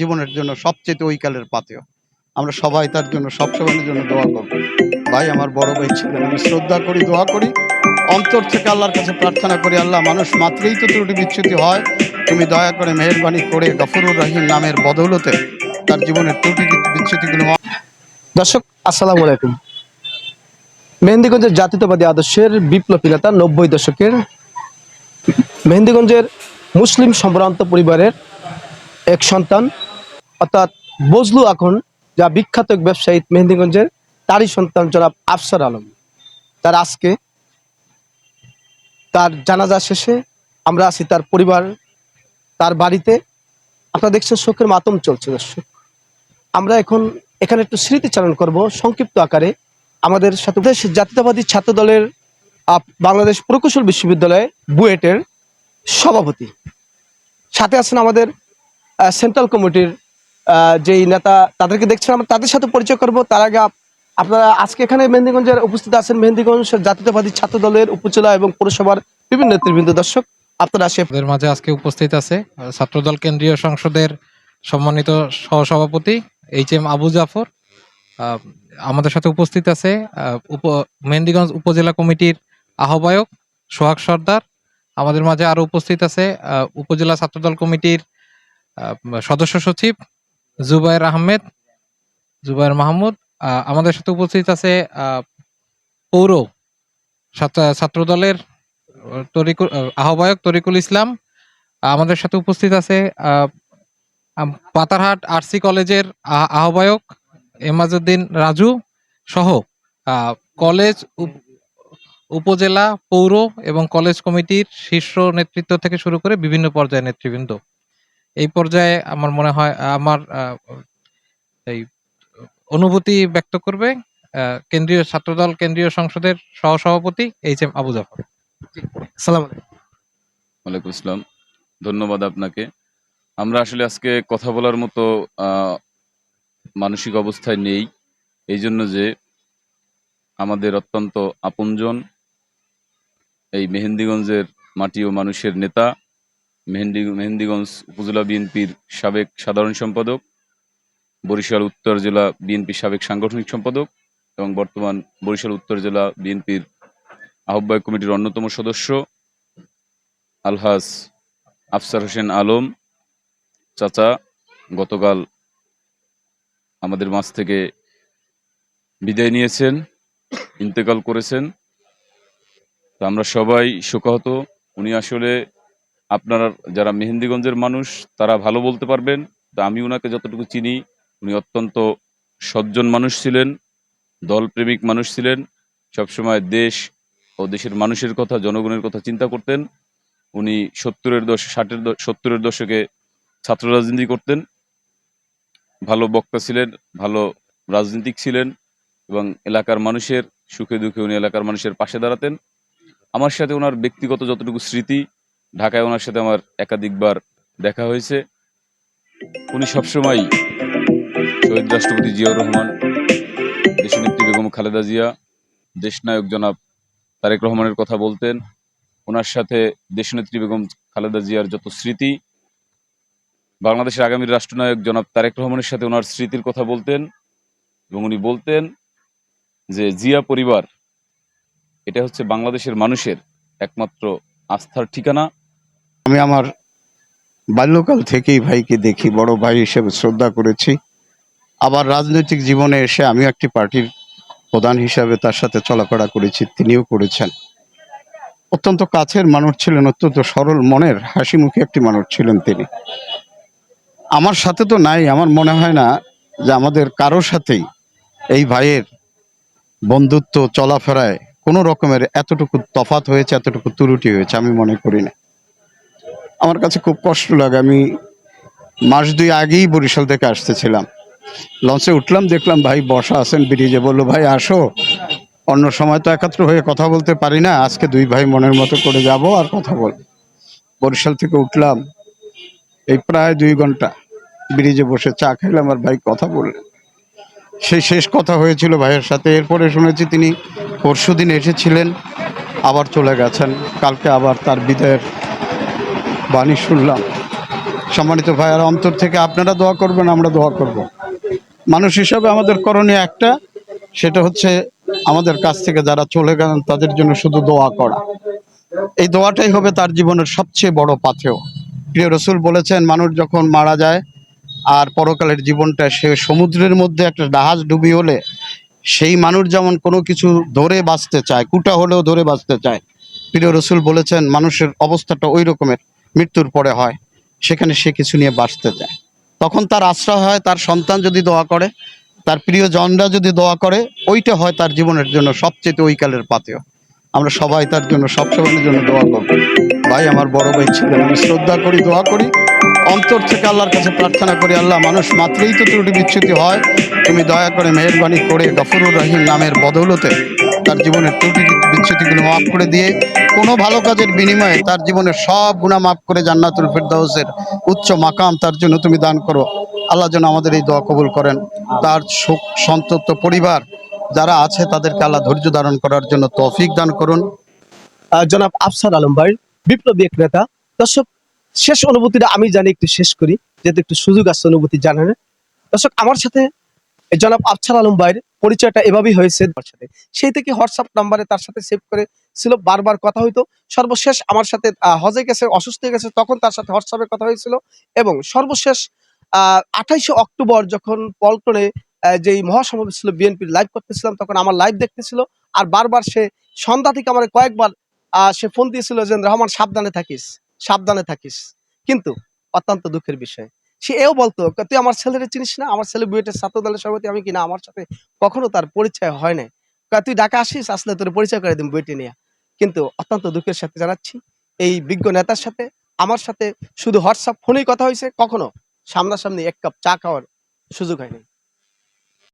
জীবনের জন্য সবচেয়ে ওই কালের পাতেও। আমরা সবাই তার জন্য, সবসময়ের জন্য দোয়া করব। ভাই, আমার বড় ভাই ছিলেন আমি শ্রদ্ধা করি, দোয়া করি। অন্তর থেকে আল্লাহর কাছে প্রার্থনা করি, আল্লাহ, মানুষ মাত্রই তো ত্রুটি বিচ্ছুতি হয়। তুমি দয়া করে মেহেরবানি করে গফরুর রহিম নামের বদৌলতে তার জীবনের ত্রুটি বিচ্ছুতিগুলো দর্শক, আসসালামু আলাইকুম। মেহেন্দিগঞ্জের জাতীয়তাবাদী আদর্শের বিপ্লবী নেতা নব্বই দশকের মেহেন্দিগঞ্জের মুসলিম সম্ভ্রান্ত পরিবারের এক সন্তান, অর্থাৎ বজলু এখন যা বিখ্যাত ব্যবসায়ী মেহেন্দিগঞ্জের তারই সন্তান জনাব আফসার আলম। তার আজকে, তার জানাজা শেষে আমরা আছি তার পরিবার, তার বাড়িতে। আপনারা দেখছেন শোকের মাতম চলছে দর্শক। আমরা এখন এখানে একটু স্মৃতিচারণ করব সংক্ষিপ্ত আকারে। আমাদের সাথে জাতীয়তাবাদী ছাত্র দলের বাংলাদেশ প্রকৌশল বিশ্ববিদ্যালয় বুয়েটের সভাপতি। সাথে আছেন আমাদের সেন্ট্রাল কমিটির যেই নেতা তাদেরকে দেখছেন আমরা তাদের সাথে পরিচয় করব। তার আগে আপনারা আজকে এখানে মেহেন্দিগঞ্জের উপস্থিত আছেন মেহেন্দিগঞ্জ জাতীয়তাবাদী ছাত্র দলের উপজেলা এবং পৌরসভার বিভিন্ন নেতৃবৃন্দ। দর্শক, আপনারা সে আমাদের মাঝে আজকে উপস্থিত আছে ছাত্রদল কেন্দ্রীয় সংসদের সম্মানিত সহসভাপতি এইচ এম আবু জাফর। আমাদের সাথে উপস্থিত আছে উপ মেহেন্দিগঞ্জ উপজেলা কমিটির আহ্বায়ক সোহাগ সর্দার। আমাদের মাঝে আরও উপস্থিত আছে উপজেলা ছাত্রদল কমিটির সদস্য সচিব জুবায়ের আহমেদ জুবায়ের মাহমুদ আমাদের সাথে উপস্থিত আছে পৌর ছাত্র- আহ, তরিকুল আহ, আহ্বায়ক তরিকুল ইসলাম আমাদের সাথে উপস্থিত আছে পাতারহাট আরসি কলেজের আহ- আহ্বায়ক এমাজউদ্দিন রাজু সহ কলেজ উপ- উপজেলা পৌর এবং কলেজ কমিটির শীর্ষ নেতৃত্ব থেকে শুরু করে বিভিন্ন পর্যায়ের নেতৃবৃন্দ। এই পর্যায়ে আমার মনে হয় আহ, আমার আহ, এই অনুভূতি ব্যক্ত করবে আহ, কেন্দ্রীয় ছাত্রদল কেন্দ্রীয় সংসদের সহসভাপতি এইচ এম আবু জাফর। সালাম আলাইকুম। ওয়ালাইকুম আসসালাম। ধন্যবাদ আপনাকে। আমরা আসলে আজকে কথা বলার মতো আহ, মানসিক অবস্থায় নেই। এই জন্য যে আমাদের অত্যন্ত আপনজন এই মেহেন্দিগঞ্জের মাটি ও মানুষের নেতা মেহেন্দি, মেহেন্দিগঞ্জ উপজেলা বিএনপির সাবেক সাধারণ সম্পাদক, বরিশাল উত্তর জেলা বিএনপির সাবেক সাংগঠনিক সম্পাদক এবং বর্তমান বরিশাল উত্তর জেলা বিএনপির আহ্বায়ক কমিটির অন্যতম সদস্য, আলহাজ আফসার হোসেন আলম। চাচা, গতকাল আমাদের মাঝ থেকে বিদায় নিয়েছেন, ইন্তেকাল করেছেন। আমরা সবাই শোকাহত। উনি আসলে আপনারা যারা মেহেন্দিগঞ্জের মানুষ, তারা ভালো বলতে পারবেন, তো আমি ওনাকে যতটুকু চিনি, উনি অত্যন্ত সজ্জন মানুষ ছিলেন, দলপ্রেমিক মানুষ ছিলেন, সবসময় দেশ ও দেশের মানুষের কথা, জনগণের কথা চিন্তা করতেন। উনি সত্তরের দশ, ষাটের সত্তরের দশকে ছাত্র রাজনীতি করতেন। ভালো বক্তা ছিলেন, ভালো রাজনীতিক ছিলেন এবং এলাকার মানুষের সুখে দুঃখে উনি এলাকার মানুষের পাশে দাঁড়াতেন। আমার সাথে ওনার ব্যক্তিগত যতটুকু স্মৃতি ঢাকায় ওনার সাথে আমার একাধিকবার দেখা হয়েছে। উনি সবসময় শহীদ রাষ্ট্রপতি জিয়াউর রহমান, দেশনেত্রী বেগম খালেদা জিয়া, দেশনায়ক জনাব তারেক রহমানের কথা বলতেন। ওনার সাথে দেশনেত্রী বেগম খালেদা জিয়ার যত স্মৃতি, বাংলাদেশের আগামী রাষ্ট্রনায়ক জনাব তারেক রহমানের সাথে ওনার স্মৃতির কথা বলতেন এবং উনি বলতেন যে জিয়া পরিবার, এটা হচ্ছে বাংলাদেশের মানুষের একমাত্র আস্থার ঠিকানা। আমি আমার বাল্যকাল থেকেই ভাইকে দেখি, বড় ভাই হিসেবে শ্রদ্ধা করেছি। আবার রাজনৈতিক জীবনে এসে আমিও একটি পার্টির প্রধান হিসাবে তার সাথে চলাফেরা করেছি, তিনিও করেছেন। অত্যন্ত কাছের মানুষ ছিলেন, অত্যন্ত সরল মনের, হাসি মুখী একটি মানুষ ছিলেন তিনি। আমার সাথে তো নাই, আমার মনে হয় না যে আমাদের কারোর সাথেই এই ভাইয়ের বন্ধুত্ব, চলাফেরায় কোনো রকমের এতটুকু তফাত হয়েছে, এতটুকু ত্রুটি হয়েছে, আমি মনে করি না। আমার কাছে খুব কষ্ট লাগে। আমি মাস দুই আগেই বরিশাল থেকে আসতেছিলাম। লঞ্চে উঠলাম, দেখলাম, ভাই, বসা আছেন ব্রিজে। বলল, ভাই, আসো। অন্য সময় তো একাত্র হয়ে কথা বলতে পারি না। আজকে দুই ভাই মনের মতো করে যাব আর কথা বল বরিশাল থেকে উঠলাম। এই প্রায় দুই ঘণ্টা ব্রিজে বসে চা খাইলাম আর ভাই কথা বললেন। সেই শেষ কথা হয়েছিল ভাইয়ের সাথে। এরপরে শুনেছি তিনি পরশু দিন এসেছিলেন, আবার চলে গেছেন। কালকে আবার তার বিদায়ের বাণী শুনলাম। সম্মানিত ভাইয়ার, অন্তর থেকে আপনারা দোয়া করবেন, আমরা দোয়া করব। মানুষ হিসাবে আমাদের করণীয় একটা, সেটা হচ্ছে আমাদের কাছ থেকে যারা চলে গেলেন, তাদের জন্য শুধু দোয়া করা। এই দোয়াটাই হবে তার জীবনের সবচেয়ে বড় পাথেও প্রিয় রসুল বলেছেন, মানুষ যখন মারা যায় আর পরকালের জীবনটা সে সমুদ্রের মধ্যে একটা জাহাজ ডুবি হলে সেই মানুষ যেমন কোনো কিছু ধরে বাঁচতে চায়, কুটা হলেও ধরে বাঁচতে চায়। প্রিয় রসুল বলেছেন, মানুষের অবস্থাটা ওই রকমের। মৃত্যুর পরে হয়, সেখানে সে কিছু নিয়ে বাঁচতে চায়। তখন তার আশ্রয় হয়, তার সন্তান যদি দোয়া করে, তার প্রিয় জনরা যদি দোয়া করে, ওইটা হয় তার জীবনের জন্য সবচেয়ে ওই কালের পাতেও। আমরা সবাই তার জন্য, সবসময়ের জন্য দোয়া করব। ভাই, আমার বড় ভাই ছিল, আমি শ্রদ্ধা করি, দোয়া করি। অন্তর থেকে আল্লাহর কাছে প্রার্থনা করি, আল্লাহ, মানুষ মাত্রই তো ত্রুটি বিচ্ছুতি হয়। তুমি দয়া করে মেহরবানি করে গফুরুর রহিম নামের বদৌলতে তার জীবনের ত্রুটি বিচ্ছুতিগুলো মাফ করে দিয়ে কোনো ভালো কাজের বিনিময়ে তার জীবনের সব গুণা মাফ করে জান্নাতুল ফেরদাউসের উচ্চ মাকাম তার জন্য তুমি দান করো। আল্লাহ যেন আমাদের এই দোয়া কবুল করেন। তার সুখ সন্তপ্ত পরিবার যারা আছে তাদেরকে আল্লাহ ধৈর্য ধারণ করার জন্য তৌফিক দান করুন। জনাব আফসার আলম ভাই, বিপ্লবী এক নেতা। দর্শক, শেষ অনুভূতিটা আমি জানি একটু শেষ করি, যেহেতু একটু সুযোগ আছে অনুভূতি জানার দর্শক, আমার সাথে জনাব আফসার আলম ভাইয়ের পরিচয়টা এভাবেই হয়েছে তার সাথে। সেই থেকে হোয়াটসঅ্যাপ নাম্বারে তার সাথে সেভ করে ছিল, বারবার কথা হইতো। সর্বশেষ আমার সাথে হজে গেছে, অসুস্থ হয়ে গেছে, তখন তার সাথে হোয়াটসঅ্যাপে কথা হয়েছিল এবং সর্বশেষ আঠাইশে অক্টোবর যখন পল্টনে যেই মহাসমাবেশ ছিল, বিএনপির লাইভ করতেছিলাম, তখন আমার লাইভ দেখতেছিল আর বারবার সে সন্ধ্যা থেকে আমার কয়েকবার সে ফোন দিয়েছিল যে, রহমান, সাবধানে থাকিস সাবধানে থাকিস। কিন্তু অত্যন্ত দুঃখের বিষয় সে এও বলতো তুই আমার ছেলেরে চিনিস না? আমার ছেলে বুয়েটের ছাত্র দলের সভাপতি, আমি কিনা আমার সাথে কখনো তার পরিচয় হয় নাই। তুই ডাকা আসিস, আসলে তোর পরিচয় করে দিন বুয়েটে নিয়ে। কিন্তু অত্যন্ত দুঃখের সাথে জানাচ্ছি, এই বিজ্ঞ নেতার সাথে, আমার সাথে শুধু হোয়াটসঅ্যাপ ফোনেই কথা হয়েছে, কখনো সামনাসামনি এক কাপ চা খাওয়ার সুযোগ হয়নি।